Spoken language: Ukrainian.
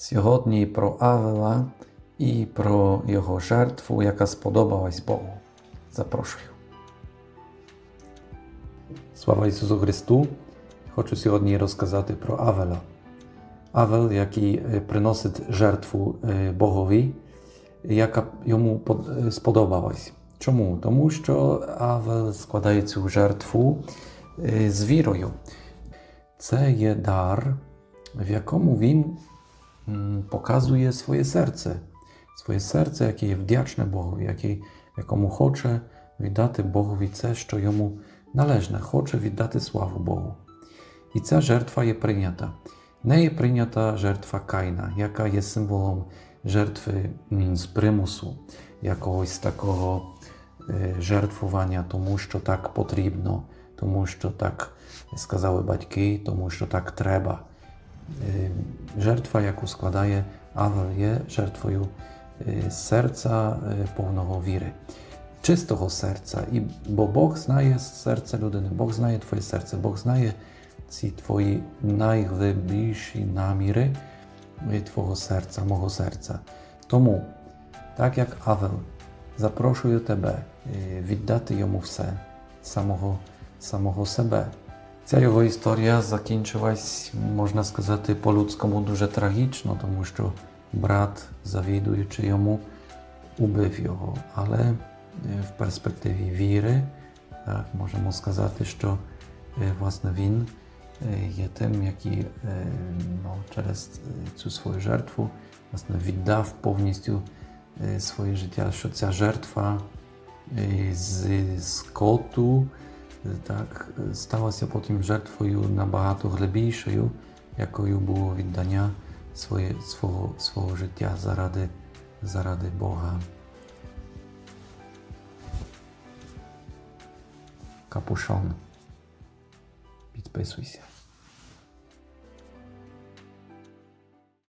Сьогодні про Авела і про його жертву, яка сподобалась Богу. Запрошую. Слава Ісусу Христу! Хочу сьогодні розказати про Авела. Авел, який е, приносить жертву е, Богові, яка йому е, сподобалась. Чому? Тому що Авел складає цю жертву з вірою. Це є дар, в якому він показує своє серце. Своє серце, яке є вдячне Богові, яке, якому хоче віддати Богові це, що йому належне, хоче віддати славу Богу. І ця жертва є прийнята. Не є прийнята жертва Кайна, яка є символом жертви з примусу, якогось такого е, жертвування, тому що так потрібно, тому що так сказали батьки, тому що так треба. Жертва, яку складає Авел, є жертвою серця повного віри, чистого серця. Бо Бог знає серце людини, Бог знає Твоє серце, Бог знає ці Твої найглибші наміри Твого серця, мого серця. Тому, так як Авел, запрошую тебе віддати йому все, самого себе. Ця його історія закінчилась, можна сказати, по-людському дуже трагічно, тому що брат, завідуючи йому, убив його. Але е, в перспективі віри, так, можемо сказати, що е, власне він е, є тим, який е, ну, через е, цю свою жертву власне, віддав повністю е, своє життя, що ця жертва е, з скоту е, так, сталася потім жертвою набагато глибішою, якою було віддання своє, свого, свого життя заради, заради Бога. Капушон. Підписуйся.